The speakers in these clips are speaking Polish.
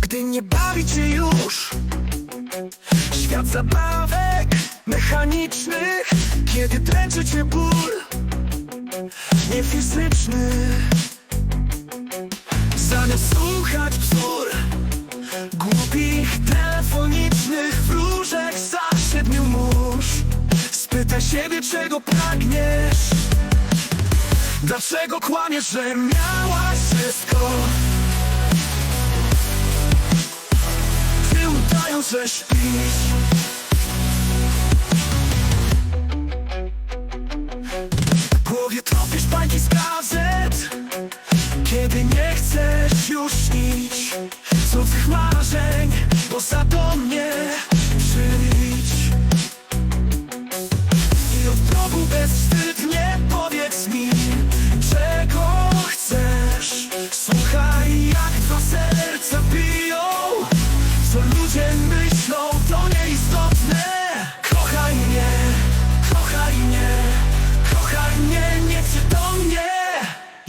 Gdy nie bawi cię już Świat zabawek mechanicznych Kiedy dręczy cię ból Nie fizyczny Zamiast słuchać bzdur Głupich telefonicznych wróżek Za siedmiu mórz Spytaj siebie czego pragniesz Dlaczego kłamiesz, że miałaś wszystko? Ty udają, że śpisz. Głowie tropisz bańki z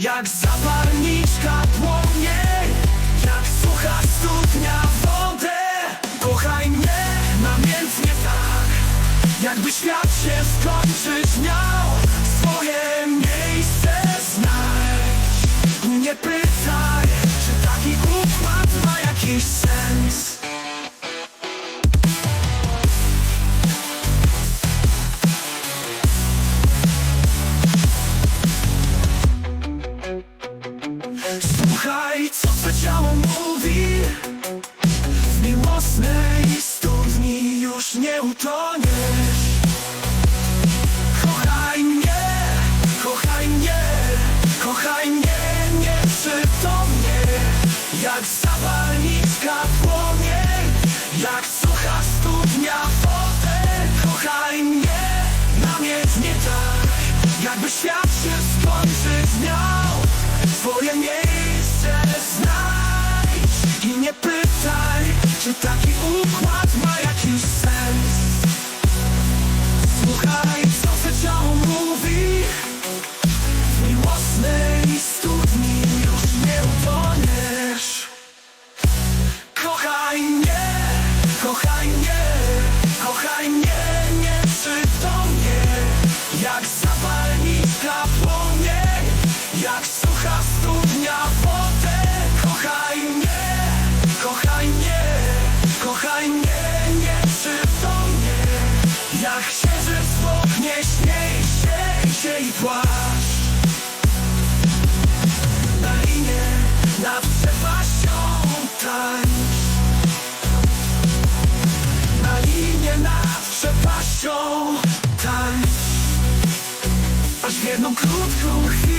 Jak zapalniczka płomień Jak sucha studnia wodę Kochaj mnie namiętnie tak jakby świat się skończyć miał. Swoje miejsce I Nie pytaj, czy taki układ ma jakiś Słuchaj, co twe ciało mówi. W miłosnej studni już nie utoniesz. Kochaj mnie, kochaj mnie, kochaj mnie nieprzytomnie Jak zapalniczka płomień, jak sucha studnia wodę. Kochaj mnie namiętnie tak, jakby świat się skończyć miał znajdź i nie pytaj, czy taki układ ma Na linie nad przepaścią tańcz Na linie nad przepaścią tańcz Aż w jedną krótką chwilę